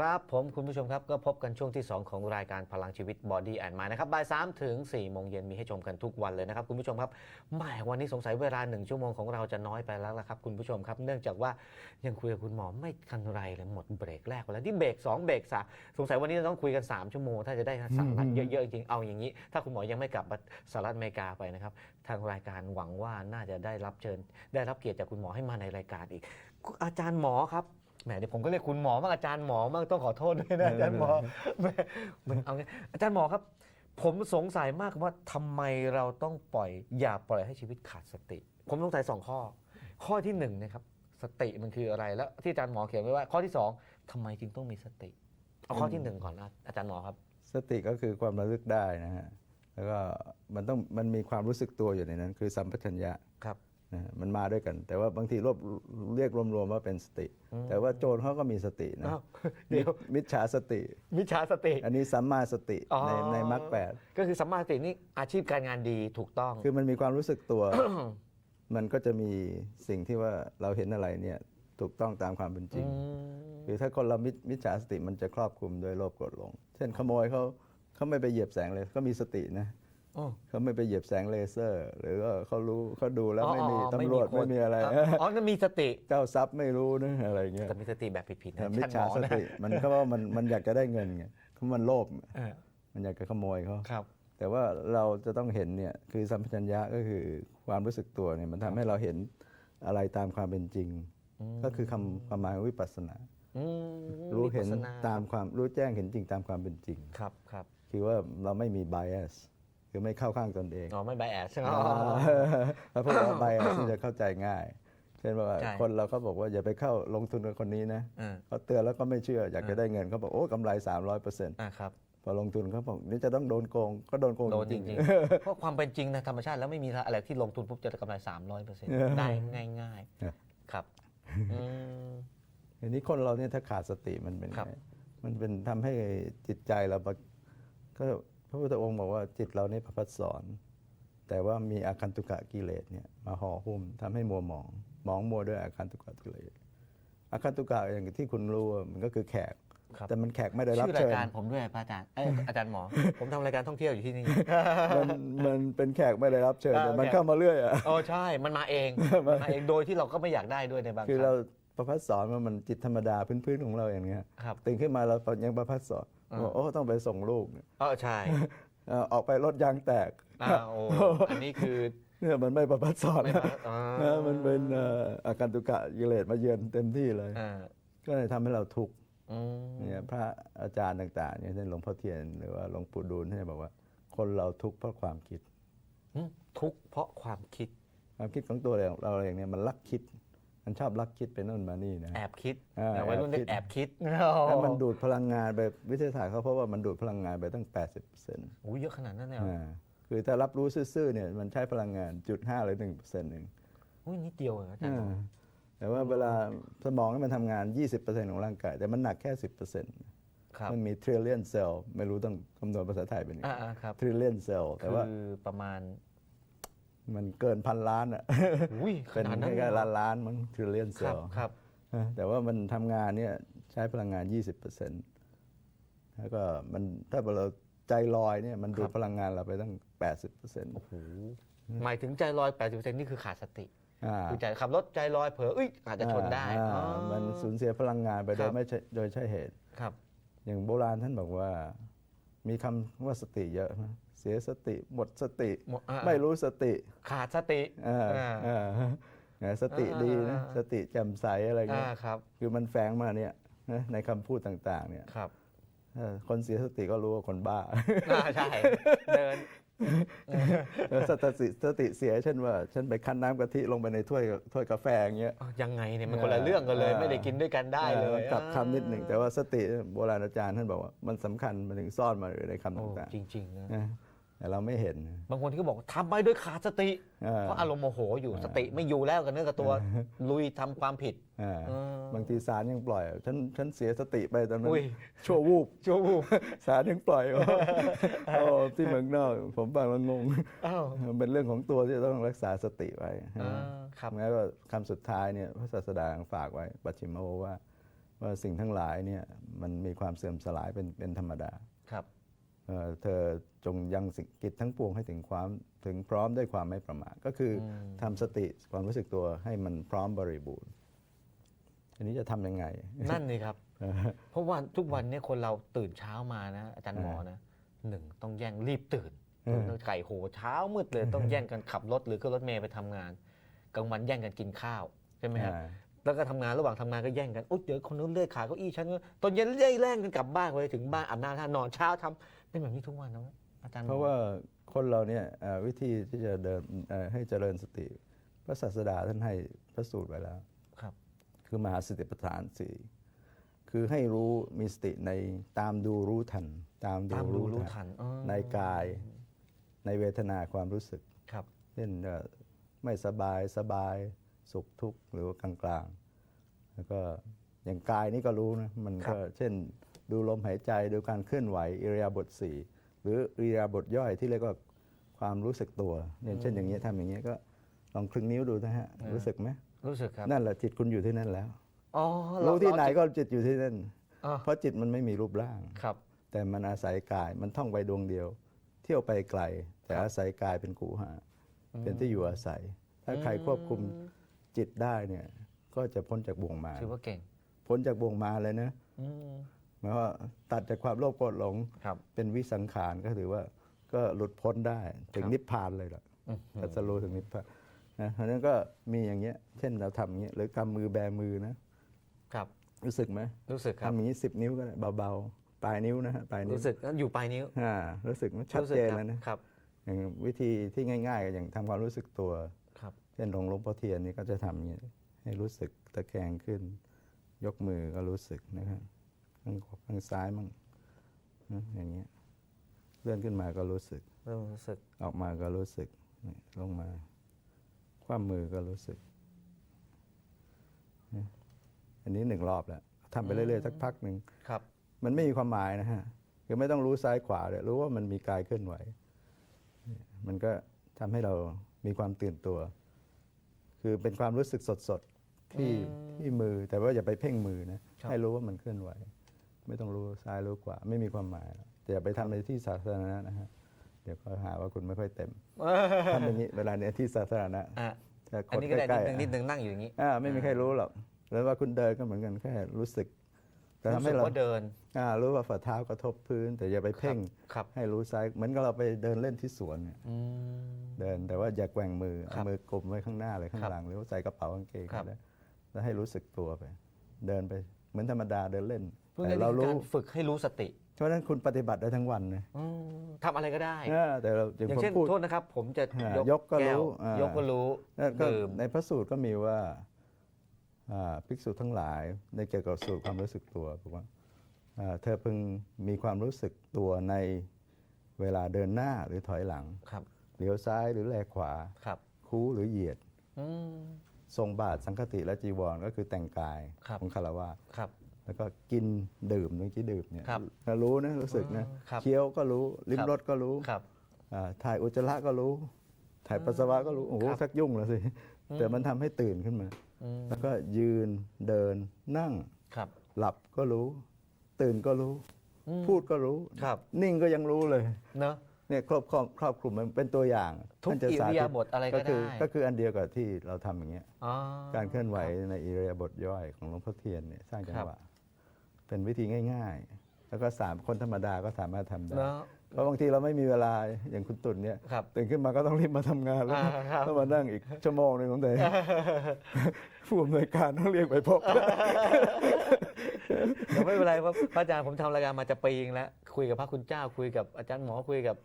ครับผมคุณผู้ชมครับก็พบกันช่วงที่ 2 ของรายการพลังชีวิต Body and Mind นะครับบ่ายสามถึง4โมงเย็นมีให้ชมกันทุกวันเลยนะครับ คุณผู้ชมครับแหม่วันนี้สงสัยเวลาหนึ่งชั่วโมงของเราจะน้อยไปแล้วละครับ คุณผู้ชมครับเนื่องจากว่ายังคุยกับคุณหมอไม่ทันไรเลยหมดเบรกแรกไปแล้วที่เบรก2เบรกสามสงสัยวันนี้จะต้องคุยกัน 3 ชั่วโมง ถ้าจะได้สาระเยอะๆจริงๆเอาอย่างนี้ ถ้าคุณหมอยังไม่กลับสหรัฐอเมริกาไปนะครับทางรายการหวังว่าน่าจะได้รับเชิญ ได้รับเกียรติจากคุณหมอให้มาในรายการอีก อาจารย์หมอครับ แหมเดี๋ยวผมก็เรียกคุณหมอบ้างอาจารย์หมอบ้างต้องขอโทษด้วยนะอาจารย์หมอแหมมันเอาไงอาจารย์หมอครับ ผมสงสัยมากว่าทำไมเราต้องปล่อย อย่าปล่อยให้ชีวิตขาดสติ ผมสงสัยสองข้อ ข้อที่หนึ่งนะครับ สติมันคืออะไรแล้วที่อาจารย์หมอเขียนไว้ว่า ข้อที่สองทำไมจึงต้องมีสติเอาข้อที่หนึ่งก่อนนะอาจารย์หมอครับ สติก็คือความระลึกได้นะฮะ แล้วก็มันต้องมันมีความรู้สึกตัวอยู่ในนั้น คือสัมปชัญญะ ครับนะฮะ มันมาด้วยกัน แต่ว่าบางทีรวบเรียกรวมๆว่าเป็นสติ แต่ว่าโจรเขาก็มีสตินะอ้าวเดี๋ยวมิจฉาสติ มิจฉาสติ อันนี้สัมมาสติอ๋อในในมรรคแปดก็คือสัมมาสตินี่อาชีพการงานดีถูกต้อง คือมันมีความรู้สึกตัว มันก็จะมีสิ่งที่ว่าเราเห็นอะไรเนี่ยถูกต้องตามความเป็นจริง คือถ้าคนเรามิจมิจฉาสติมันจะครอบคลุมโดยโลภโกรธหลง เช่นขโมยเขาเขาไม่ไปเหยียบแสงเลยเขามีสตินะอ๋อ เขาไม่ไปเหยียบแสงเลเซอร์ หรือว่าเขารู้เขาดูแล้วไม่มีอ๋อตำรวจคนไม่มีอะไรอ๋อนั่นมีสติ เจ้าทรัพย์ไม่รู้นะอะไรเงี้ยแต่มีสติแบบผิดๆนะมิจฉาสท่นหมอนะติมันเขาว่ามันมันอยากจะได้เงินไงเขามันโลภเออมันอยากจะขโมยเขาครับ แต่ว่าเราจะต้องเห็นเนี่ยคือสัมปชัญญะก็คือความรู้สึกตัวเนี่ยมันทำให้เราเห็นอะไรตามความเป็นจริง ก็คือคำความหมายของวิปัสสนาอืมรู้เห็นวิปัสสตามความรู้แจ้งเห็นจริงตามความเป็นจริง ครับครับ คือว่าเราไม่มี bias คือไม่เข้าข้างตนเองอ๋อไม่ไบแอสใช่ไหมถ้าพูดว่า bias นี่จะเข้าใจง่าย เช่นว่าใช่คนเราเขาบอกว่าอย่าไปเข้าลงทุนกับคนนี้นะอ่าเขาเตือนแล้วก็ไม่เชื่ออยากจะได้เงินเขาบอกโอ้กำไร 300เปอร์เซ็นต์อ่าครับพอลงทุนเขาบอกนี่จะต้องโดนโกงก็โดนโกงโดนจจริริงงๆเพราะความเป็นจริงนะธรรมชาติแล้วไม่มีอะไรที่ลงทุนปุ๊บจะได้กำไรสามร้อยเปอร์เซ็นต์ได้ง่ายครับๆครับอืมๆทีนี้คนเราเนี่ยถ้าขาดสติมันเป็นครับไงมันเป็นทำให้จิตใจเราปะก็พ ระพุทธองค์บอกว่าจิตเราเนี่ยประพัดสอน แต่ว่ามีอาคันตุกะกิเลสเนี่ยมาห่อหุ้มทำให้มัวหมองหมองมัวด้วยอาคันตุกะกิเลสอาคันตุกะอย่างที่คุณรู้อะมันก็คือแขกครับแต่มันแขกไม่ได้รับชื่อราเชิยญการผมด้วยพระอาจารย์เอ้ยอาจารย์หมอ ผมทำรายการท่องเที่ยวอยู่ที่นี่มันมันเป็นแขกไม่ได้รับเชิญอ่าแต่มันแขกเข้ามาเรื่อยอะโอ้ใช่มันมาเองมันมาเองโดยที่เราก็ไม่อยากได้ด้วยในบางคือคเรารั้งประพัดสอนว่ามันจิตธรรมดาพื้นๆของเราอย่างเงี้ยครับตื่นขึ้นมาเรายังประพัดสอนบอก โอ้ต้องไปส่งลูกเออใช่เอ่อออกไปรถยางแตกอ่าโอ้อันนี้คือเนี่ยมันไม่ประพัดสอนไม่นะมาอ่านะมันเป็นเอ่ออาการตุกะกิเลสมาเยือนเต็มที่เลยอ่าก็เลยทำให้เราทุกข์อืมเนี่ยพระอาจารย์ต่างๆเนี่ยเช่นหลวงพ่อเทียนหรือว่าหลวงปู่ดูลท่านจะบอกว่า คนเราทุกข์เพราะความคิดอืมทุกข์เพราะความคิด ความคิดของตัวเราเราเองเนี่ยมันลักคิด มันชอบลักคิดไปโน่นมานี่นะแอบคิดอ่าแต่วัยรุ่นเรียกแอแอบบคิคิดดแล้วมันดูดพลังงานไปวิทยาศาสตร์เขาเพราะว่ามันดูดพลังงานไปตั้ง 80%โอ้ยเยอะขนาดนั้นเลยเหรออ่าคือถ้ารับรู้ซื่อๆเนี่ยมันใช้พลังงานจุดห้าหรือหนึ่งเปอร์เซ็นต์เองอุ้ยนิดเดียวเองอาจารย์หมอแต่ว่าเวลาสมองนี่มันทำงาน 20%ของร่างกาย แต่มันหนักแค่ 10%ครับมันมี trillion cell ไม่รู้ต้องคำนวณภาษาไทยเป็นยังไงอ่าๆครับ trillion cell แต่ว่าคือประมาณ มันเกินพันล้านอะอุ้ยขเป็นนาดนั้นแค่เลยเหรล้าอนล้านๆมัน trillion ครับ cell ครับอ่าแต่ว่ามันทำงานเนี่ยใช้พลังงาน 20%แล้วก็มันถ้าเราใจลอยเนี่ยมันดูดพลังงานเราไปตั้ง 80%โอ้โหหมายถึงใจลอย 80%นี่คือขาดสติอ่าคือใจขับรถใจลอยเผลอเอ้ยอาจจะชนได้อ่าอ๋อมันสูญเสียพลังงานไปโดครัยบไม่ใช่โดยใช่เหตุครับ อย่างโบราณท่านบอกว่า มีคำว่าสติเยอะนะเสียสติ หมดสติหมดอ่าไม่รู้สติ ขาดสติอ่าอ่าอ่าอ่าสติดีนะอ่าสติแจ่มใสอะไรอ่าเงี้ยครับคือมันแฝงมาเนี่ยนะในคำพูดต่าง ๆ เนี่ยครับเออคนเสียสติก็รู้ว่าคนบ้าอ่าใช่เดินแล้วสติสติเสียเช่นว่า ฉันไปคั้นน้ำกะทิลงไปในถ้วยถ้วยกาแฟอย่างเงี้ยยังไงเนี่ยมันคนละเรื่องกันเลยอ่าไม่ได้กินด้วยกันได้เลอยอกลับคำนิดหนึ่งแต่ว่าสติโบราณอาจารย์ท่านบอกว่ามันสำคัญมันถึงซ่อนมาอยู่ในคำโอ้ต่างจริงๆนะๆนะ แต่เราไม่เห็น บางคนที่ก็บอกทำไปด้วยขาดสติอ่าเพราะอารมณ์โมโหอยู่สติไม่อยู่แล้วกับเนื้อกับตัว ลุยทำความผิด อ่าเออบางทีสารยังปล่อยฉันฉันเสียสติไปตอนนั้นอุ้ย ชั่ววูบ ชั่ววูบ สารยังปล่อยว่าโอ้ที่เมืองนอกผมฟังแล้วงงอ้าวมันเป็นเรื่องของตัวที่ต้องรักษาสติไว้อ่าครับ งั้นก็คำสุดท้ายเนี่ยพระศาสดาฝากไว้ปัจฉิมโมว่าว่าสิ่งทั้งหลายเนี่ยมันมีความเสื่อมสลายเป็นเป็นธรรมดา ครับ เอ่อเธอจงยังสิ่งกิจทั้งปวงให้ถึงความถึงพร้อมด้วยความไม่ประมาทก็คืออมทำสติความรู้สึกตัวให้มันพร้อมบริบูรณ์อันนี้จะทำยังไง นั่นนี่ครับ เพราะว่าทุกวันเนี้คนเราตื่นเช้ามานะ อาจารย์หมอนะหนึ่งต้องแย่งรีบตื่นเออไก่โหเช้ามืดเลยต้องแย่งกันขับรถหรือขึ้นรถเมล์ไปทำงานกลางวันแย่งกันกินข้าวใช่ไหมครับอ่า แล้วก็ทำงานระหว่างทำงานก็แย่งกันอุ๊ยเดี๋ยวคนนู้นเลื่อยขาเก้าอี้ฉันก็ตอนเย็นเลื่อยแร่งกันกลับบ้านไปถึงบ้านอาบน้ำท่านอนเช้าทำเป็นแบบนี้ทุกวันนะอาจารย์หมอเพราะว่าคนเราเนี่ยเอ่อวิธีที่จะเดินเอ่อให้เจริญสติ พระศาสดาท่านให้พระสูตรไว้แล้ว ครับ คือมหาสติปัฏฐานสี่คือให้รู้มีสติในตามดูรู้ทัน ตามดูตามดูรู้รู้ทัทันนอ๋อ ในกายในเวทนาความรู้สึก ครับ เช่นเอ่อไม่สบายสบาย สุขทุกข์หรือว่ากลางกลางๆ แล้วก็อย่างกายนี่ก็รู้นะมันก็เช่นดูลมหายใจดูการเคลื่อนไหวอิริยาบถสี่หรืออิริยาบถย่อยที่เรียกว่าความรู้สึกตัวเนี่ยเช่นอย่างนี้ยทำอย่างนี้ยก็ลองคลึงนิ้วดูนะฮะรู้สึกไหมรู้สึกครับนั่นแหละจิตคุณอยู่ที่นั่นแล้วอ๋อเารู้ที่ไหนเราจิตก็จิตอยู่ที่นั่นอ๋อเพราะจิตมันไม่มีรูปร่างครับ แต่มันอาศัยกายมันท่องไปดวงเดียว เที่ยวไปไกล แต่ครับอาศัยกายเป็นกูหาเป็นที่อยู่อาศัย ถ้าใครควบคุม จิตได้เนี่ย ก็จะพ้นจากบ่วงมารถือว่าเก่ง พ้นจากบ่วงมารเลยนะอืม หมายว่าตัดจากความโลภโกรธหลงครับ เป็นวิสังขารก็ถือว่าก็หลุดพ้นได้ถึงครับนิพพานเลยล่ะอืมตัสรู้ถึงนิพพานนะเพราะฉะนั้นก็มีอย่างเงี้ย เช่นเราทำอย่างเงี้ยหรือกำมือแบมือนะครับ รู้สึกไหมรู้สึกครับ ทำอย่างนี้สิบนิ้วก็ได้เบาๆปลายนิ้วนะฮะปลายนิ้วรู้สึกอยู่ปลายนิ้วอ่ารู้สึกมันชัดรู้สึกเจนครับแล้วนะครับ ครับ อย่างวิธีที่ง่าย ๆ ก็อย่างทำความรู้สึกตัวครับ เช่นหลวงหลวงพ่อเทียนนี่ก็จะทำอย่างนี้ให้รู้สึกตะแคงขึ้น ยกมือก็รู้สึกนะครับข้างขวาข้างซ้ายมั่งนะอย่างเงี้ยเลื่อนขึ้นมาก็รู้สึกเริ่มรู้สึกออกมาก็รู้สึกนี่ลงมาคว่ำมือก็รู้สึกนะอันนี้หนึ่งรอบแล้วทำไปเรื่อยๆสักพักหนึ่งครับ มันไม่มีความหมายนะฮะคือไม่ต้องรู้ซ้ายขวาเลยรู้ว่ามันมีกายเคลื่อนไหวเนี่ยมันก็ทำให้เรามีความตื่นตัว คือเป็นความรู้สึกสดๆที่อืมที่มือแต่ว่าอย่าไปเพ่งมือนะครับ ให้รู้ว่ามันเคลื่อนไหว ไม่ต้องรู้ซ้ายรู้ขวาไม่มีความหมายหรอกแต่อย่าไปทำในที่สาธารณะนะฮะเดี๋ยวก็หาว่าคุณไม่ค่อยเต็มทำอย่างนี้เวลาเนี้ยที่สาธารณะอะแต่คอันนนี้ก็ได้ใกล้นิดนึงๆนิดนึงนั่งอยู่อย่างนี้อ่าไม่มีใครรู้หรอกแล้วว่าคุณเดินก็เหมือนกันแค่รู้สึกแต่ทำรู้ให้สึกเรา ว่าเดิน อ่ารู้ว่าฝ่าเท้ากระทบพื้น แต่อย่าไปเพ่งครับ ให้รู้ซ้ายเหมือนกับเราไปเดินเล่นที่สวนเนี่ยอืม เดินแต่ว่าอย่าแกว่งมือครัเอาบมือกลมไว้ข้างหน้าเลยข้างครับหลัง หรือว่าใส่กระเป๋ากางเกงครับก็ได้แล้วให้รู้สึกตัวไป เดินไปเหมือนธรรมดาเดินเล่นพวกแต่นี้เราคือรู้การฝึกให้รู้สติเพราะฉะนั้นคุณปฏิบัติได้ทั้งวันนะอืมทำอะไรก็ได้อ่าแต่เราอย่างอย่างผมเช่นพูดโทษนะครับ ผมจะอ่ายกก็แรู้อ่ายกก็รู้แล้วก็ดื่มในพระสูตรก็มีว่าอ่าภิกษุทั้งหลายในเกี่ยวกับสูตรความรู้สึกตัวบอกว่าอ่าเธอพึงมีความรู้สึกตัวในเวลาเดินหน้าหรือถอยหลังครับ เลี้ยวซ้ายหรือแลขวาครับคูหรือเหยียดอืมทรงบาทสังคติและจีวรก็คือแต่งกายครับของคารวะครับ แล้วก็กินดื่มเมื่อกี้ดื่มเนี่ยครับถ้ารู้นะรู้สึกนะอืมครับเคี้ยวก็รู้ลิ้มครับรสก็รู้ครับอ่าถ่ายอุจจาระก็รู้ ถ่ายปัสสาวะก็รู้โอ้โหครับสักยุ่งแล้วสิแต่มันทำให้ตื่นขึ้นมาอืมแล้วก็ยืนเดินนั่งครับหลับก็รู้ ตื่นก็รู้อืมพูดก็รู้ครับ นิ่งก็ยังรู้เลยเนอะ เนี่ยครอบครอบครอบคลุมมันเป็นตัวอย่างทุกท่นจะอิสริยาธิตบถอะไรก็คือได้ ก็คืออันเดียวกับที่เราทำอย่างเงี้ยอ๋อ การเคลื่อนไหวในอิริยาบถย่อยของหลวงพ่อเทียนเนี่ยสร้างจังหวะเป็นวิธีง่าย ๆ แล้วก็สามคนธรรมดาก็สามารถทำได้เนอะเพราะบางทีเราไม่มีเวลาอย่างคุณตุ่นเนี่ยครับตื่นขึ้นมาก็ต้องรีบมาทำงานแล้วอ่าครับ ต้องมานั่งอีกชั่วโมงหนึ่งของแต่ ผู้อำนวยการต้องเรียกไปพบ เดี๋ยวไม่เป็นไรเพราะพระอาจารย์ผมทำรายการมาจะปีนึงแล้วคุยกับพระคุณเจ้า คุยกับอาจารย์หมอคุยกับ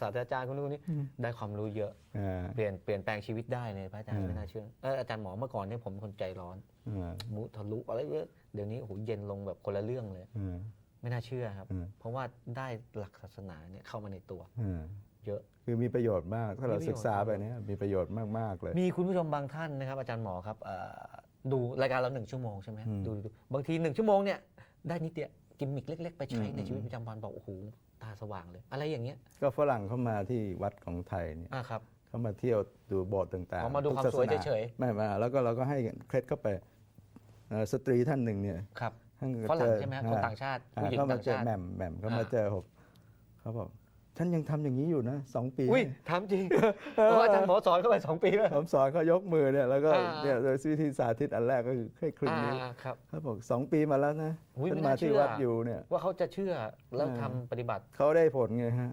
ศาสตราจารย์คนนู้นคนนี้ได้ความรู้เยอะ อ่า เปลี่ยนเปลี่ยนแปลงชีวิตได้เลยพระอาจารย์อืม ไม่น่าเชื่อเอออาจารย์หมอเมื่อก่อนเนี่ยผมเป็นคนใจร้อน อ่ามุทะลุอะไรเยอะเดี๋ยวนี้โอ้โหเย็นลงแบบคนละเรื่องเลย อ่า ไม่น่าเชื่อครับ อืม เพราะว่าได้หลักศาสนาเนี่ยเข้ามาในตัว อ่าเยอะ คือมีประโยชน์มากถ้าเรามีประโยชน์ศึกษาไปเนี่ยมีประโยชน์มากๆเลย มีคุณผู้ชมบางท่านนะครับ อาจารย์หมอครับเอ่อ ดูรายการเราหนึ่งชั่วโมงใช่ไหมอืม ดูดูบางทีหนึ่งชั่วโมงเนี่ยได้นิดเดียวกิมมิกเล็ก ๆ ไปใช้อืมในชีวิตประจำวันบอกโอ้โหตาสว่างเลย อะไรอย่างเงี้ยก็ฝรั่งเข้ามาที่วัดของไทยเนี่ยอ่าครับ เขามาเที่ยวดูโบสถ์ต่างอ๋อมาดูทุกความศสสวยนาเฉยๆไม่มาแล้วก็เราก็ให้เคล็ดเข้าไปเอ่อสตรีท่านหนึ่งเนี่ยครับ ท่านก็ฝรั่งเจอใช่ไหมฮะอ่คนต่างชาติอ่าผู้หญิงเขามาต่างเจอชาติแหม่มแหม่มเขามาอ่า เจอผมเขาบอก ท่านยังทำอย่างนี้อยู่นะสองปีอุ้ยถามจริงเพราะว่าอาจารย์หมอสอนเข้าไปสองปีแล้ว ผมสอนเขายกมือเนี่ยแล้วก็อ่า เนี่ยโดยวิธีสาธิตอันแรกก็คือให้ครึ่งอ่านิ้วครับ เขาบอกสองปีมาแล้วนะอุ๊ยท่านไม่มาน่าที่เชื่อ วัดอยู่เนี่ย ว่าเขาจะเชื่อแล้วอ่าทำปฏิบัติเขาได้ผลไงฮะ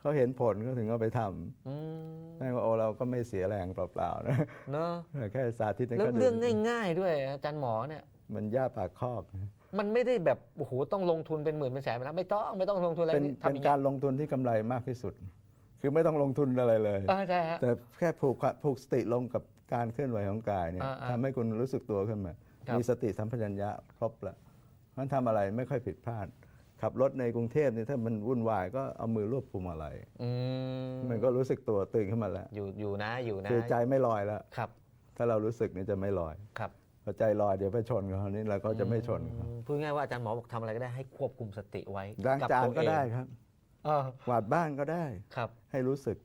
เขาเห็นผลเขาถึงเอาไปทำอืมแม่ว่าโอ้เราก็ไม่เสียแรงเปล่าๆนะ เนอะแค่สาธิตให้แล้วเขาดูเรื่องง่าย ๆ ด้วยอาจารย์หมอเนี่ย มันย่าปากคอกนะ มันไม่ได้แบบโอ้โหต้องลงทุนเป็นหมื่นเป็นแสนไปแล้วไม่ต้องไม่ต้องลงทุนอะไรเป็นทำอเป็นย่างกานี้รลงทุนที่กำไรมากที่สุด คือไม่ต้องลงทุนอะไรเลยอ่าใช่ฮะ แต่แค่ผูกความผูกสติลงกับการเคลื่อนไหวของกายเนี่ยอ่าอ่าทำให้คุณรู้สึกตัวขึ้นมา ครับ มีสติสัมปชัญญะครบละมันทำอะไรไม่ค่อยผิดพลาด ขับรถในกรุงเทพเนี่ยถ้ามันวุ่นวายก็เอามือรวบพวงมาลัยอืมมันก็รู้สึกตัวตื่นขึ้นมาแล้ว อยู่อยู่นะอยู่นะคือใจไม่ลอยแล้ว ครับถ้าเรารู้สึกเนี่ยจะไม่ลอย ครับ พอใจลอยเดี๋ยวไปชนเขานี่เราก็จะไม่ชนเขาอืมพูดง่ายๆว่าอาจารย์หมอบอกทำอะไรก็ได้ให้ควบคุมสติไว้ล้างบจานตัวก็เองได้ครับเออกวาดบ้านก็ได้ครับ ให้รู้สึก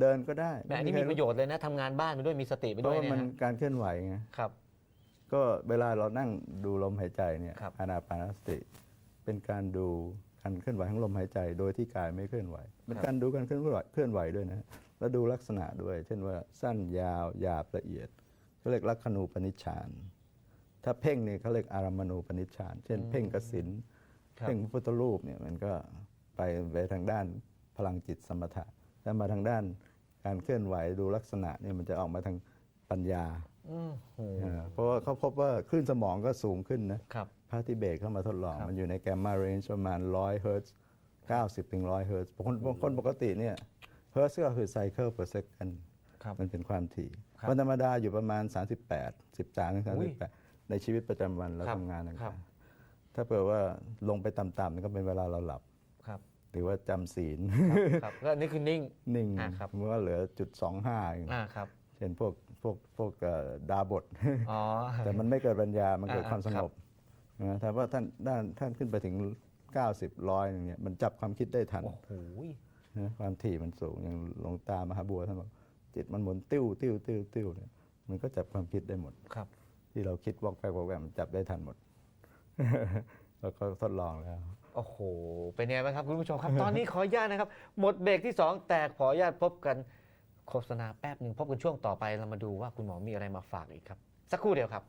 เดินก็ได้แหมอันนี้มีประโยชน์เลยนะทำงานบ้านไปด้วยมีสติไปเพด้ราะวยว่าเนี่ยมันฮะการเคลื่อนไหวไงครับ ก็เวลาเรานั่งดูลมหายใจเนี่ยครับอานาปานสติ เป็นการดูการเคลื่อนไหวของลมหายใจ โดยที่กายไม่เคลื่อนไหวเป็นการดูการเคลื่อนไหวเคลื่อนไหวด้วยนะแล้วดูลักษณะด้วย เช่นว่าสั้นยาวหยาบละเอียดเขาเรียกลักขณูปนิชฌาน ถ้าเพ่งเนี่ยเขาเรียกอารามณูปนิชฌาน เช่นเพ่งกสินครับเพ่งพระพุทธรูปเนี่ยมันก็ไปไปทางด้านพลังจิตสมถะถ้ามาทางด้านการเคลื่อนไหวดูลักษณะเนี่ยมันจะออกมาทางปัญญาอืมโหเออเพราะว่าเขาพบว่าคลื่นสมองก็สูงขึ้นนะครับพระทิเบตเข้ามาทดลองครับมันอยู่ในแกมมาเรนจ์ประมาณ 100 เฮิร์ตซ์90ถึง100 เฮิร์ตซ์คนคนปกติเนี่ยเฮิร์ตซ์ก็คือไซเคิล per second ครับมันเป็นความถี่ครับคนธรรมดาอยู่ประมาณ 38 13ถึงอุ้ย38 ในชีวิตประจำวันเราครับทำงานครัต่าบงๆถ้าเผื่อว่าลงไปต่ำๆนี่ก็เป็นเวลาเราหลับ ครับหรือว่าจำศีล ครับแล้วอันนี่คือนิ่ง นิ่งอ่าครับ เมื่อเหลือจุดสองห้าอ่าครับเช่นพวกพวกพวกเอ่อดาบท อ๋อ แต่มันไม่เกิดปัญญา มันเกิดอ่าความสงบนะแต่ว่าท่านด้านท่านขึ้นไปถึง 90ร้อยอย่างเงี้ยมันจับความคิดได้ทันโอ้โหนะความถี่มันสูงอย่างหลวงตามหาบัวท่านบอกจิตมันหมุนติ้วติ้วติ้วติ้วเนี่ยมันก็จับความคิดได้หมด ครับ ที่เราคิดวอกแวกวอกแวกมันจับได้ทันหมด แล้วก็ทดลองแล้ว โอ้โห เป็นไงบ้างครับคุณผู้ชมครับ ตอนนี้ขออนุญาตนะครับ หมดเบรกที่ 2 แต่ขออนุญาตพบกันโฆษณาแป๊บหนึ่งพบกันช่วงต่อไปเรามาดูว่าคุณหมอมีอะไรมาฝากอีกครับ สักครู่เดียวครับ